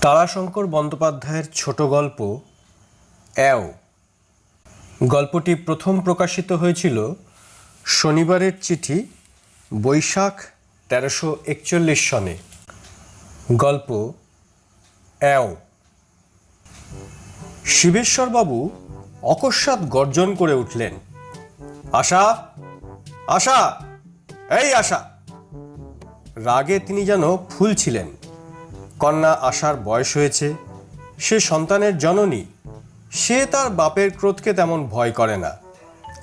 তারাশঙ্কর বন্দ্যোপাধ্যায়ের ছোট গল্প, অ্যাও। গল্পটি প্রথম প্রকাশিত হয়েছিল শনিবারের চিঠি, বৈশাখ তেরোশো একচল্লিশ সনে। গল্প, অ্যাও। শিবেশ্বরবাবু অকস্মাৎ গর্জন করে উঠলেন। আশা আশা, এই আশা। রাগে তিনি যেন ফুল ছিলেন কন্যা আসার বয়স হয়েছে, সে সন্তানের জননী, সে তার বাপের ক্রোধকে তেমন ভয় করে না,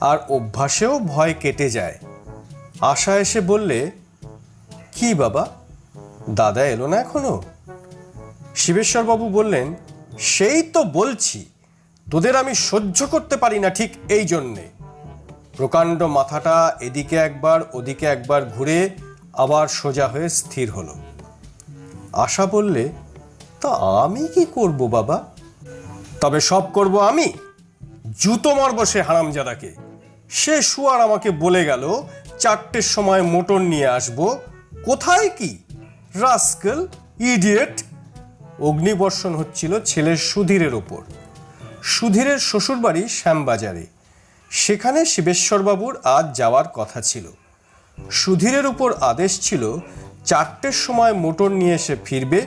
আর অভ্যাসেও ভয় কেটে যায়। আশা এসে বললে, কি বাবা, দাদা এলো না এখনও? শিবেশ্বরবাবু বললেন, সেই তো বলছি, তোদের আমি সহ্য করতে পারি না ঠিক এই জন্যে। প্রকাণ্ড মাথাটা এদিকে একবার, ওদিকে একবার ঘুরে আবার সোজা হয়ে স্থির হলো। আশা বললে, তা আমি কি করব বাবা? তবে সব করব আমি। জুতো মারব সে হারামজাদাকে। সে শুয়ার আমাকে বলে গেল, চারটের সময় মোটর নিয়ে আসব। কোথায় কি? Rascal, idiot. অগ্নিবর্ষণ হচ্ছিল ছেলের সুধীরের ওপর। সুধীরের শ্বশুরবাড়ি শ্যামবাজারে। সেখানে শিবেশ্বরবাবুর আজ যাওয়ার কথা ছিল। সুধীরের উপর আদেশ ছিল চারটের সময় মোটর নিয়ে এসে ফিরবে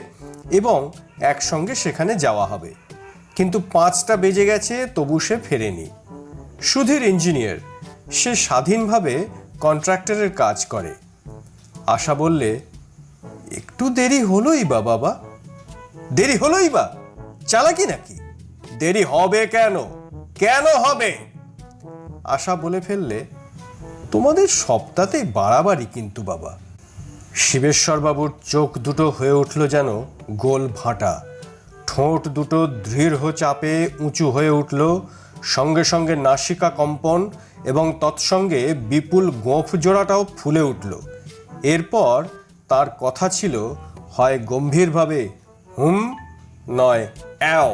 এবং একসঙ্গে সেখানে যাওয়া হবে। কিন্তু পাঁচটা বেজে গেছে, তবু সে ফেরেনি। সুধীর ইঞ্জিনিয়ার, সে স্বাধীনভাবে কন্ট্রাক্টরের কাজ করে। আশা বললে, একটু দেরি হলোই বা বাবা। দেরি হলোই বা? চালাকি নাকি? দেরি হবে কেন? কেন হবে? আশা বলে ফেললে, তোমাদের সপ্তাহতেই বাড়াবাড়ি কিন্তু বাবা। শিবেশ্বরবাবুর চোখ দুটো হয়ে উঠল যেন গোল ভাঁটা। ঠোঁট দুটো দৃঢ় চাপে উঁচু হয়ে উঠল। সঙ্গে সঙ্গে নাসিকা কম্পন এবং তৎসঙ্গে বিপুল গোঁফ জোড়াটাও ফুলে উঠল। এরপর তার কথা ছিল, হয় গম্ভীরভাবে হুম নয় অ্যাও।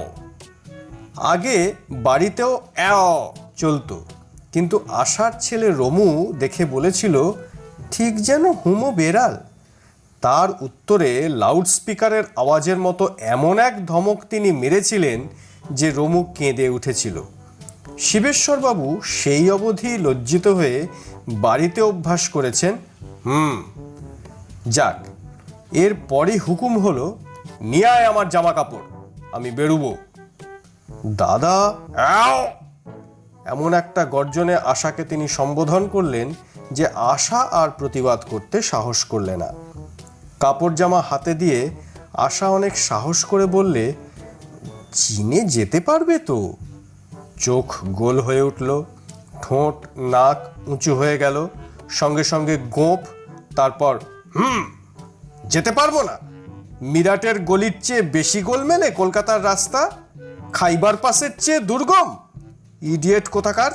আগে বাড়িতেও অ্যাও চলতো, কিন্তু আশার ছেলে রমু দেখে বলেছিল, ঠিক যেন হুমো বেড়াল। তার উত্তরে লাউডস্পিকারের আওয়াজের মতো এমন এক ধমক তিনি মেরেছিলেন যে রমু কেঁদে উঠেছিল। শিবেশ্বরবাবু সেই অবধি লজ্জিত হয়ে বাড়িতে অভ্যাস করেছেন, হুম, যাক, এর পরই হুকুম হলো, নিয়ে আয় আমার জামা কাপড় আমি বেরুবো। দাদা? এমন একটা গর্জনে আশাকে তিনি সম্বোধন করলেন যে আশা আর প্রতিবাদ করতে সাহস করলে না। কাপড় জামা হাতে দিয়ে আশা অনেক সাহস করে বললে, চীনে যেতে পারবে তো? চোখ গোল হয়ে উঠল, ঠোঁট নাক উঁচু হয়ে গেল, সঙ্গে সঙ্গে গোঁপ তারপর, হুম, যেতে পারব না। মিরাটের গলির চেয়ে বেশি গোল মেলে কলকাতার রাস্তা, খাইবার পাসের চেয়ে দুর্গম। ইডিয়েট কোথাকার?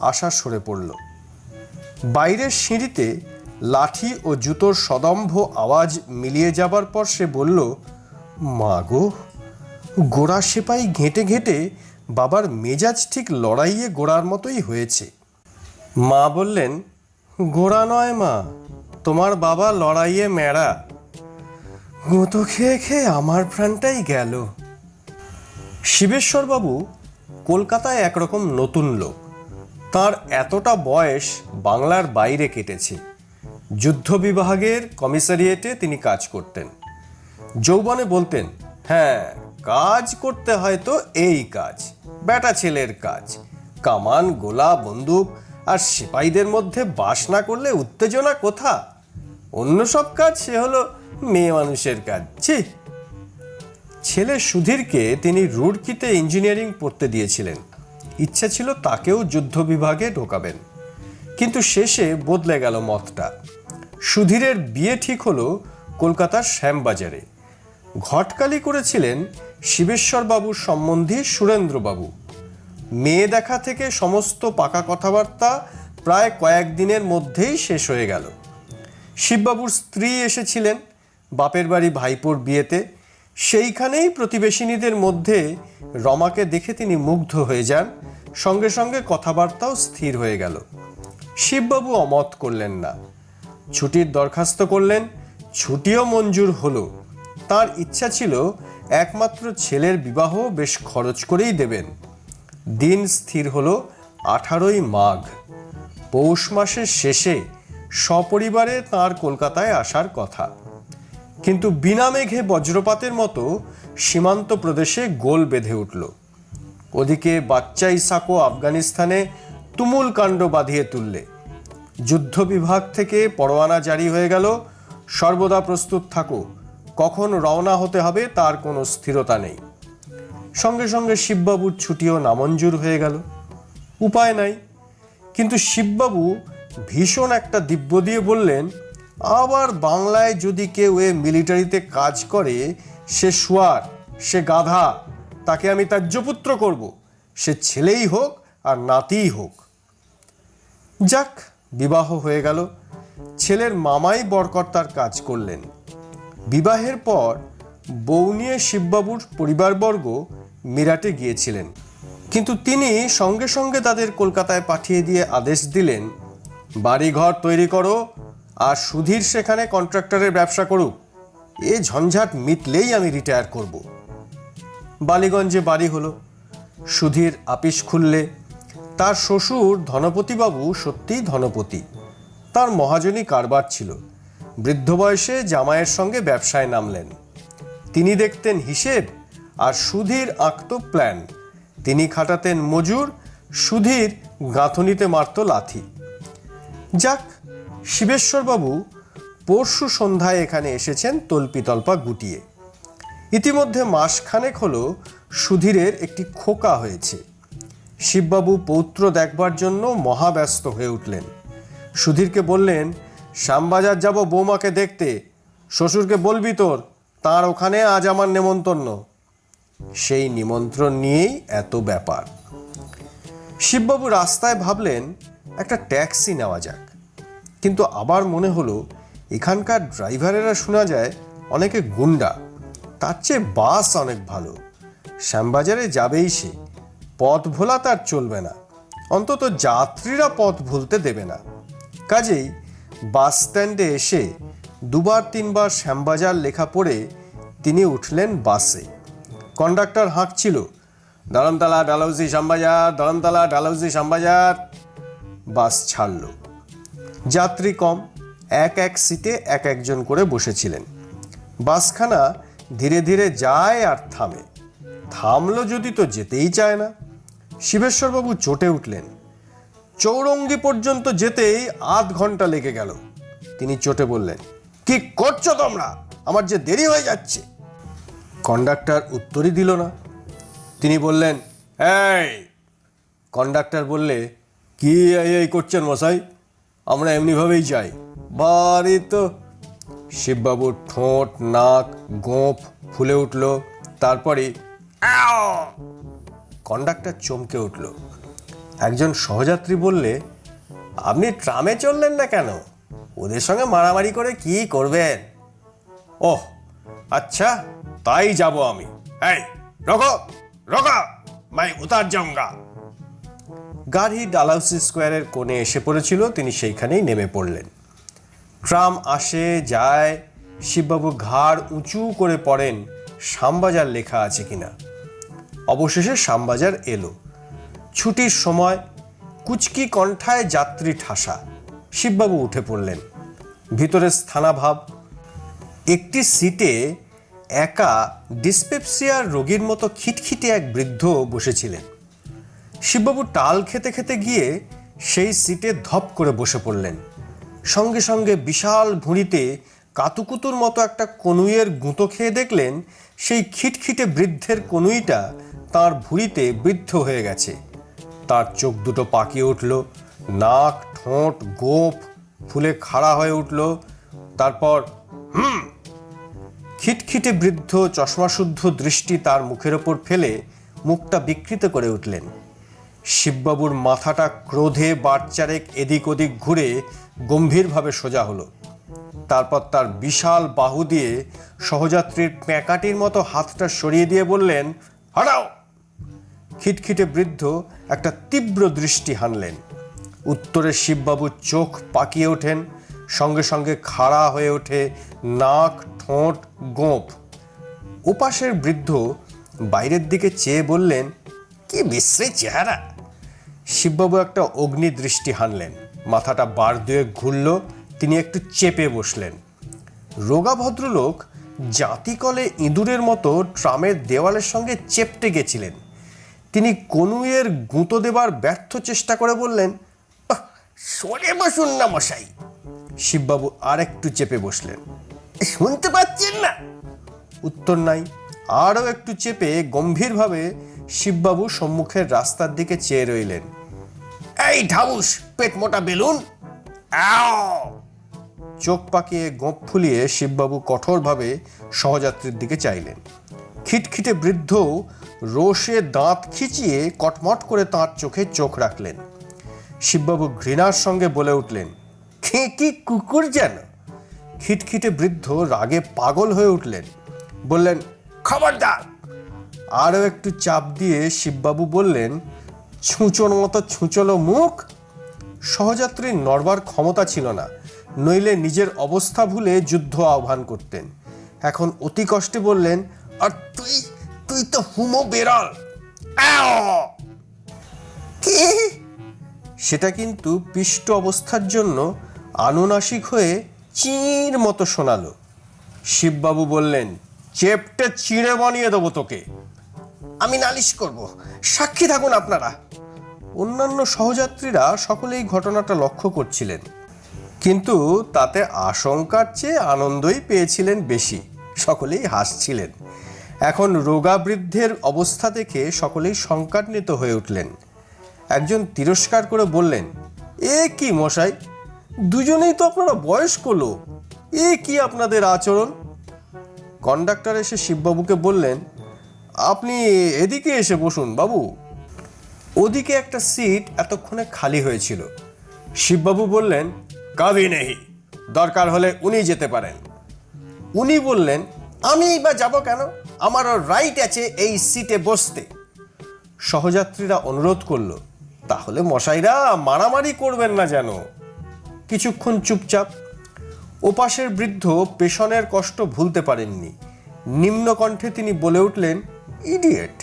আশা সরে পড়ল। বাইরের সিঁড়িতে লাঠি ও জুতোর সদম্ভ আওয়াজ মিলিয়ে যাবার পর সে বলল, মা গো গোড়া সেপাই ঘেঁটে ঘেঁটে বাবার মেজাজ ঠিক লড়াইয়ে গোড়ার মতোই হয়েছে। মা বললেন গোড়া নয় মা, তোমার বাবা লড়াইয়ে মেড়া গুঁতো খেয়ে খেয়ে আমার প্রাণটাই গেল। শিবেশ্বরবাবু কলকাতায় একরকম নতুন লোক। তার এতটা বয়স বাংলার বাইরে কেটেছে। যুদ্ধ বিভাগের কমিসারিয়েটে তিনি কাজ করতেন। যৌবনে বলতেন হ্যাঁ কাজ করতে হয় তো এই কাজ বেটা ছেলের কাজ। কামান, গোলা, বন্দুক আর সিপাহীদের মধ্যে বাস না করলে উত্তেজনা কোথা? অন্য সব কাজ সে হলো মেয়ে মানুষের কাজ। ছি! ছেলে সুধীরকে তিনি রুড়কিতে ইঞ্জিনিয়ারিং পড়তে দিয়েছিলেন। ইচ্ছা ছিল তাকেও যুদ্ধ বিভাগে ঢোকাবেন। কিন্তু শেষে বদলে গেল মতটা। সুধীরের বিয়ে ঠিক হলো কলকাতার শ্যামবাজারে। ঘটকালি করেছিলেন শিবেশ্বরবাবুর সম্বন্ধী সুরেন্দ্রবাবু। মেয়ে দেখা থেকে সমস্ত পাকা কথাবার্তা প্রায় কয়েকদিনের মধ্যেই শেষ হয়ে গেল। শিববাবুর স্ত্রী এসেছিলেন বাপের বাড়ি ভাইপোর বিয়েতে। সেইখানেই প্রতিবেশিনীদের মধ্যে রমাকে দেখে তিনি মুগ্ধ হয়ে যান। সঙ্গে সঙ্গে কথাবার্তাও স্থির হয়ে গেল। শিববাবু অমত করলেন না। ছুটির দরখাস্ত করলেন, ছুটিও মঞ্জুর হলো। তার ইচ্ছা ছিল একমাত্র ছেলের বিবাহ বেশ খরচ করেই দেবেন। দিন স্থির হলো আঠারোই মাঘ। পৌষ মাসের শেষে সপরিবারে তার কলকাতায় আসার কথা। কিন্তু বিনা মেঘে বজ্রপাতের মতো সীমান্ত প্রদেশে গোল বেঁধে উঠল। ওদিকে বাচ্চা ইসাকো আফগানিস্তানে তুমুল কাণ্ড বাঁধিয়ে তুললে। যুদ্ধ বিভাগ থেকে পরোয়ানা জারি হয়ে গেল। সর্বদা প্রস্তুত থাকো। কখন রওনা হতে হবে তার কোনো স্থিরতা নেই। সঙ্গে সঙ্গে শিববাবুর ছুটিও নামঞ্জুর হয়ে গেল। উপায় নাই। কিন্তু শিববাবু ভীষণ একটা দিব্য দিয়ে বললেন, আবার বাংলায় যদি কেউ এ মিলিটারিতে কাজ করে, সে শুয়ার সে গাধা, তাকে আমি ত্যায্যপুত্র করব। সে ছেলেই হোক আর নাতিই হোক। যাক বিবাহ হয়ে গেল। ছেলের মামাই বরকর্তার কাজ করলেন। বিবাহের পর বউ নিয়ে শিববাবুর পরিবারবর্গ মিরাটে গিয়েছিলেন। কিন্তু তিনি সঙ্গে সঙ্গে তাদের কলকাতায় পাঠিয়ে দিয়ে আদেশ দিলেন, বাড়িঘর তৈরি করো আর সুধীর সেখানে কন্ট্রাক্টরের ব্যবসা করুক। এ ঝঞ্ঝাট মিটলেই আমি রিটায়ার করব। বালিগঞ্জে বাড়ি হলো। সুধীর আপিস খুললে। তার শ্বশুর ধনপতিবাবু সত্যিই ধনপতি। তার মহাজনী কারবার ছিল। বৃদ্ধ বয়সে জামাইয়ের সঙ্গে ব্যবসায় নামলেন। তিনি দেখতেন হিসেব আর সুধীর আঁকত প্ল্যান। তিনি খাটাতেন মজুর, সুধীর গাঁথনিতে মারত লাথি। যাক, শিবেশ্বরবাবু পরশু সন্ধ্যায় এখানে এসেছেন তল্পিতল্পা গুটিয়ে। ইতিমধ্যে মাসখানেক হলো সুধীরের একটি খোকা হয়েছে। শিববাবু পৌত্র দেখবার জন্য মহাব্যস্ত হয়ে উঠলেন। সুধীরকে বললেন, শ্যামবাজার যাব বৌমাকে দেখতে। শ্বশুরকে বলবি তোর, তার ওখানে আজ আমার নেমন্তন্ন। সেই নিমন্ত্রণ নিয়েই এত ব্যাপার। শিববাবু রাস্তায় ভাবলেন, একটা ট্যাক্সি নেওয়া যাক। কিন্তু আবার মনে হলো, এখানকার ড্রাইভারেরা শোনা যায় অনেকে গুন্ডা তার চেয়ে বাস অনেক ভালো। শ্যামবাজারে যাবেই সে। পথ ভোলা তার চলবে না। অন্তত যাত্রীরা পথ ভুলতে দেবে না। কাজেই বাস স্ট্যান্ডে এসে দুবার তিনবার শ্যামবাজার লেখা পড়ে তিনি উঠলেন বাসে। Conductor হাঁকছিল Dharmatala Dalhousie Shyambazar Dharmatala Dalhousie Shyambazar. Bus ছাড়ল। যাত্রী কম, এক এক সিটে এক একজন করে বসেছিলেন। বাসখানা ধীরে ধীরে যায় আর থামে। থামলো যদি তো যেতেই চায় না। শিবেশ্বরবাবু চটে উঠলেন। চৌরঙ্গি পর্যন্ত যেতেই আধ ঘণ্টা লেগে গেল। তিনি চটে বললেন, কি করছ তোমরা? আমার যে দেরি হয়ে যাচ্ছে। কন্ডাক্টর উত্তরই দিল না। তিনি বললেন, এই! কন্ডাক্টর বললে, কি এই এই করছেন মশাই? আমরা এমনিভাবেই যাই। বাড়ি তো শিববাবুর ঠোঁট, নাক, গোঁফ ফুলে উঠল। তারপরে কন্ডাক্টর চমকে উঠল। একজন সহযাত্রী বললে, আপনি ট্রামে চললেন না কেন? ওদের সঙ্গে মারামারি করে কি করবেন? ওহ আচ্ছা তাই যাব আমি। এই রকো রকো মাই উতার যাউঙ্গা গাড়ি ডালাউসি স্কোয়ারের কোণে এসে পড়েছিল, তিনি সেইখানেই নেমে পড়লেন। ট্রাম আসে, যায়, শিববাবু ঘাড় উঁচু করে পড়েন, শ্যামবাজার লেখা আছে কিনা। অবশেষে শ্যামবাজার এলো। ছুটির সময় কুচকি কণ্ঠায় যাত্রী ঠাসা। শিববাবু উঠে পড়লেন। ভিতরে স্থানাভাব। একটি সিটে একা ডিসপেপসিয়ার রোগীর মতো খিটখিটে এক বৃদ্ধ বসেছিলেন। শিববাবু টাল খেতে খেতে গিয়ে সেই সিটে ধপ করে বসে পড়লেন। সঙ্গে সঙ্গে বিশাল ভুঁড়িতে কাতুকুতুর মতো একটা কনুইয়ের গুঁতো খেয়ে দেখলেন সেই খিটখিটে বৃদ্ধের কনুইটা তার ভুঁড়িতে বৃদ্ধ হয়ে গেছে। তার চোখ দুটো পাকিয়ে উঠল, নাক, ঠোঁট, গোপ ফুলে খাড়া হয়ে উঠল। তারপর, হুম। খিটখিটে বৃদ্ধ, চশমাশুদ্ধ দৃষ্টি তার মুখের ওপর ফেলে মুখটা বিকৃত করে উঠলেন। শিববাবুর মাথাটা ক্রোধে বাটচারেক এদিক ওদিক ঘুরে গম্ভীরভাবে সোজা হলো। তারপর তার বিশাল বাহু দিয়ে সহযাত্রীর প্যাঁকাটির মতো হাতটা সরিয়ে দিয়ে বললেন হারাও খিটখিটে বৃদ্ধ একটা তীব্র দৃষ্টি হানলেন। উত্তরে শিববাবুর চোখ পাকিয়ে ওঠেন, সঙ্গে সঙ্গে খাড়া হয়ে ওঠে নাক, ঠোঁট গোঁপ ওপাশের বৃদ্ধ বাইরের দিকে চেয়ে বললেন, কি বিশ্রী চেহারা! শিববাবু একটা অগ্নি দৃষ্টি হানলেন। মাথাটা বার দুয়ে ঘুরল, তিনি একটু চেপে বসলেন। রোগা ভদ্রলোক জাতিকলে ইঁদুরের মতো ট্রামের দেওয়ালের সঙ্গে চেপটে গেছিলেন। তিনি কনুয়ের গুঁতো দেবার ব্যর্থ চেষ্টা করে বললেন "আহ, সরে বসুন না মশাই। শিববাবু আর একটু চেপে বসলেন শুনতে পাচ্ছেন না? উত্তর নাই আরও একটু চেপে গম্ভীরভাবে শিববাবু সম্মুখের রাস্তার দিকে চেয়ে রইলেন এই ঢাউস পেট মোটা বেলুন! চোখ পাকিয়ে গোঁপ ফুলিয়ে শিববাবু কঠোরভাবে সহযাত্রীর দিকে চাইলেন খিটখিটে বৃদ্ধ রোষে দাঁত খিচিয়ে কটমট করে তাঁর চোখে চোখ রাখলেন। শিববাবু ঘৃণার সঙ্গে বলে উঠলেন খেঁকি কুকুর যেন? খিটখিটে বৃদ্ধ রাগে পাগল হয়ে উঠলেন। বললেন, খবরদার! আরও একটু চাপ দিয়ে শিববাবু বললেন, ছুঁচোর মতো ছুঁচলো মুখ! সহযাত্রীর নড়বার ক্ষমতা ছিল না, নইলে নিজের অবস্থা ভুলে যুদ্ধ আহ্বান করতেন। এখন অতি কষ্টে বললেন, আর তুই তুই তো হুমো বেরল! কি? সেটা কিন্তু পিষ্ট অবস্থার জন্য আনুনাসিক হয়ে চির মতো শোনালো। শিববাবু বললেন, চেপটে চিড়ে বানিয়ে দেবো তোকে। আমি নালিশ করব। সাক্ষী থাকুন আপনারা। অন্যান্য সহযাত্রীরা সকলেই ঘটনাটা লক্ষ্য করছিলেন। কিন্তু তাতে আশঙ্কার চেয়ে আনন্দই পেয়েছিলেন বেশি। সকলেই হাসছিলেন। এখন রোগাবৃদ্ধের অবস্থা দেখে সকলেই শঙ্কান্বিত হয়ে উঠলেন। একজন তিরস্কার করে বললেন, এ কি মশাই, দুজনেই তো আপনারা বয়স্ক লোক, এ কি আপনাদের আচরণ? কন্ডাক্টর এসে শিববাবুকে বললেন, আপনি এদিকে এসে বসুন বাবু। ওদিকে একটা সিট এতক্ষণে খালি হয়েছিল। শিববাবু বললেন কাবি নেই, দরকার হলে উনি যেতে পারেন। উনি বললেন, আমি বা যাব কেন? আমারও রাইট আছে এই সিটে বসতে। সহযাত্রীরা অনুরোধ করল, তাহলে মশাইরা মারামারি করবেন না যেন। কিছুক্ষণ চুপচাপ, ওপাশের বৃদ্ধ পেশনের কষ্ট ভুলতে পারেননি। নিম্ন কণ্ঠে তিনি বলে উঠলেন ইডিয়েট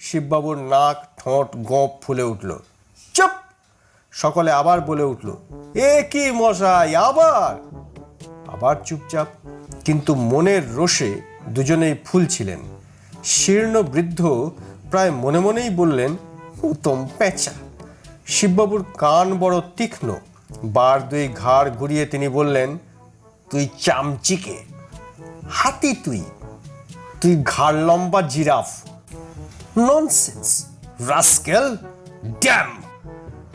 শিববাবুর নাক, ঠোঁট গোঁপ ফুলে উঠল। চুপ! সকলে আবার বলে উঠল, এ কি মশাই, আবার? আবার চুপচাপ কিন্তু মনের রোষে দুজনেই ফুলছিলেন শীর্ণ বৃদ্ধ প্রায় মনে মনেই বললেন, উত্তম পেঁচা। শিববাবুর কান বড় তীক্ষ্ণ। বার দুই ঘাড় ঘুরিয়ে তিনি বললেন, তুই চামচিকে, হাতি তুই তুই ঘাড় লম্বা জিরাফ, ননসেন্স, রাস্কেল, ড্যাম।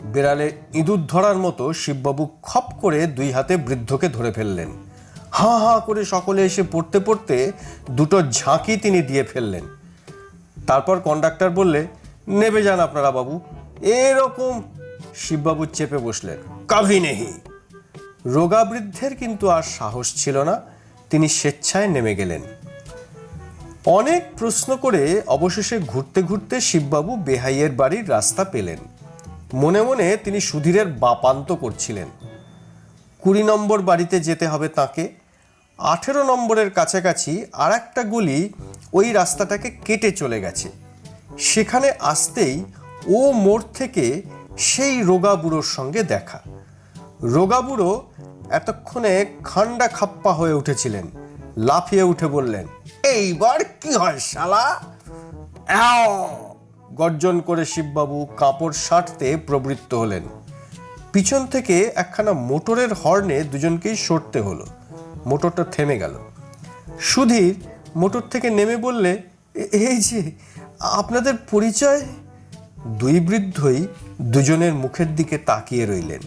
বেড়ালে ইঁদুর ধরার মতো শিববাবু খপ করে দুই হাতে বৃদ্ধকে ধরে ফেললেন। হাঁ হাঁ করে সকলে এসে পড়তে পড়তে দুটো ঝাঁকি তিনি দিয়ে ফেললেন। তারপর কন্ডাক্টর বললে, নেবে যান আপনারা বাবু। এরকম শিববাবু চেপে বসলেন, কাভি নেহি। রোগাবৃদ্ধের কিন্তু আর সাহস ছিল না, তিনি স্বেচ্ছায় নেমে গেলেন। অনেক প্রশ্ন করে অবশেষে ঘুরতে ঘুরতে শিববাবু বেহাইয়ের বাড়ির রাস্তা পেলেন। মনে মনে তিনি সুধীরের বাপান্ত করছিলেন। কুড়ি নম্বর বাড়িতে যেতে হবে তাকে। আঠেরো নম্বরের কাছাকাছি আর একটা গুলি ওই রাস্তাটাকে কেটে চলে গেছে। সেখানে আসতেই ও মোড় থেকে সেই রোগা বুড়োর সঙ্গে দেখা। রোগা বুড়ো এতক্ষণে খান্ডা খাপ্পা হয়ে উঠেছিলেন, লাফিয়ে উঠে বললেন, এইবার কি হয় শালা! গর্জন করে শিববাবু কাপড় সাঁটতে প্রবৃত্ত হলেন। পিছন থেকে একখানা মোটরের হর্নে দুজনকেই সরতে হলো। মোটরটা থেমে গেল। সুধীর মোটর থেকে নেমে বললে "এ- এই যে, আপনাদের পরিচয়? দুই বৃদ্ধই দুজনের মুখের দিকে তাকিয়ে রইলেন।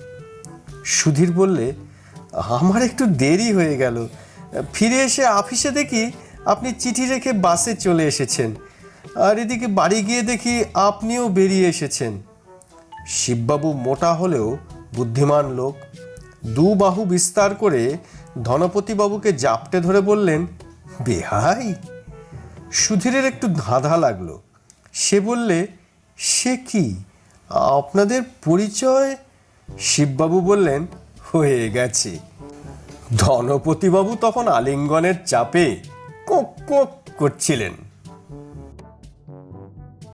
সুধীর বললে, আমার একটু দেরি হয়ে গেল। ফিরে এসে অফিসে দেখি আপনি চিঠি রেখে বাসে চলে এসেছেন। আর এদিকে বাড়ি গিয়ে দেখি আপনিও বেরিয়ে এসেছেন। শিববাবু মোটা হলেও বুদ্ধিমান লোক। দু বাহু বিস্তার করে ধনপতিবাবুকে জাপটে ধরে বললেন, বেহাই, সুধীরের একটু ধাঁধা লাগল। সে বললে, সে কি? আপনাদের পরিচয়? শিববাবু বললেন, হয়ে গেছে। ধনপতিবাবু তখন আলিঙ্গনের চাপে কোক করছিলেন।